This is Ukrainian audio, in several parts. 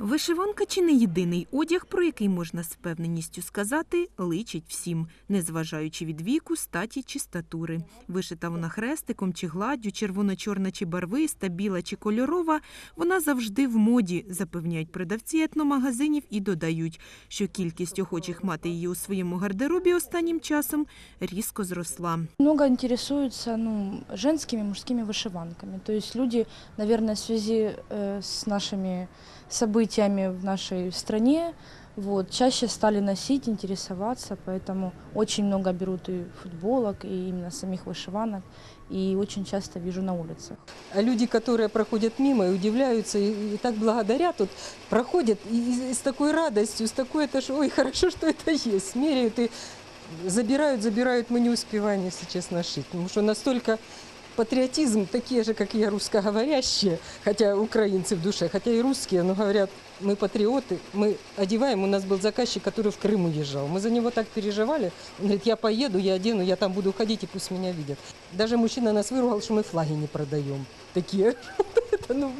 Вишиванка чи не єдиний одяг, про який можна з впевненістю сказати, личить всім, незважаючи від віку, статі чи статури. Вишита вона хрестиком чи гладдю, червоно-чорна чи барвиста, біла чи кольорова, вона завжди в моді, запевняють продавці етномагазинів і додають, що кількість охочих мати її у своєму гардеробі останнім часом різко зросла. Много интересуются ну, женскими, мужскими вышиванками. То есть люди, наверное, в связи э, с нашими событиями в нашей стране, вот, чаще стали носить, интересоваться, поэтому очень много берут и футболок, и именно самих вышиванок, и очень часто вижу на улицах. А люди, которые проходят мимо и удивляются, и, и так благодарят, вот, проходят и, и с такой радостью, с такой, это ж, ой, хорошо, что это есть, меряют и забирают, забирают, мы не успеваем, если честно, шить. Потому что настолько патриотизм, такие же, как и я, русскоговорящие, хотя украинцы в душе, хотя и русские, но говорят, мы патриоты, мы одеваем. У нас был заказчик, который в Крым уезжал. Мы за него так переживали. Он говорит, я поеду, я одену, я там буду ходить, и пусть меня видят. Даже мужчина нас выругал, что мы флаги не продаем. Такие. Это, ну,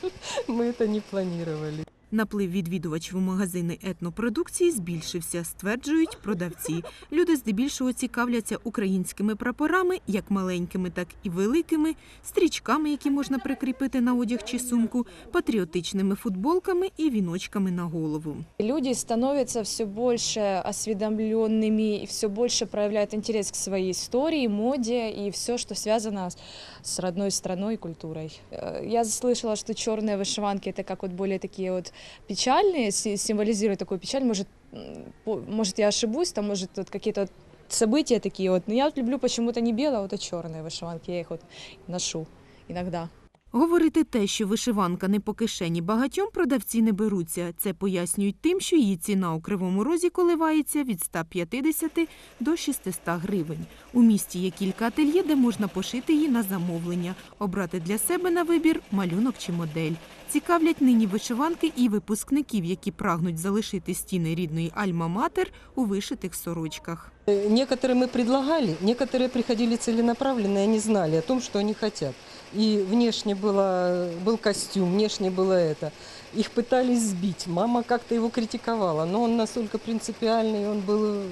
Мы это не планировали. Наплив відвідувачів у магазини етнопродукції збільшився, стверджують продавці. Люди здебільшого цікавляться українськими прапорами, як маленькими, так і великими, стрічками, які можна прикріпити на одяг чи сумку, патріотичними футболками і віночками на голову. Люди становятся все больше осведомленными и все больше проявляют интерес к своей истории, моде и все, что связано с- с родной страной и культурой. Э, Я слышала, что черные вышиванки это как вот более такие вот печальные, си- символизируют такую печаль. Может, м, по- может я ошибусь, там может вот какие-то вот события такие вот. Но я вот люблю почему-то не белые, а вот а черные вышиванки. Я их вот ношу иногда. Говорити те, що вишиванка не по кишені багатьом продавці не беруться. Це пояснюють тим, що її ціна у кривому розі коливається від 150 до 600 гривень. У місті є кілька ательє, де можна пошити її на замовлення, обрати для себе на вибір малюнок чи модель. Цікавлять нині вишиванки і випускників, які прагнуть залишити стіни рідної Альма-Матер у вишитих сорочках. Э, Некоторые мы предлагали, некоторые приходили целенаправленно, и они знали о том, что они хотят. И внешне было, был костюм, внешне было это. Их пытались сбить. Мама как-то его критиковала, но он настолько принципиальный, он был э,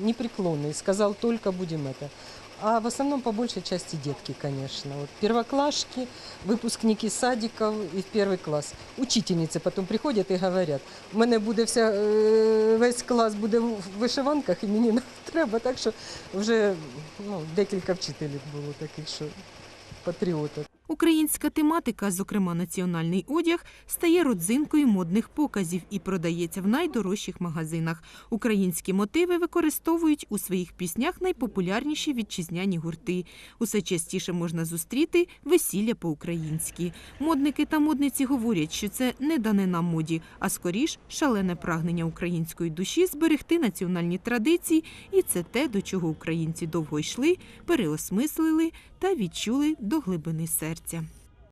непреклонный. Сказал, только будем это. А в основном по большей части детки, конечно. Вот первоклашки, выпускники садиков и в первый класс. Учительницы потом приходят и говорят, у мене буде вся, е, весь клас буде в вишиванках і мені не треба. Так що вже ну, декілька вчителів було таких, що патріотів. Українська тематика, зокрема національний одяг, стає родзинкою модних показів і продається в найдорожчих магазинах. Українські мотиви використовують у своїх піснях найпопулярніші вітчизняні гурти. Усе частіше можна зустріти весілля по-українськи. Модники та модниці говорять, що це не дане нам моді, а скоріш шалене прагнення української душі зберегти національні традиції, і це те, до чого українці довго йшли, переосмислили та відчули до глибини серця.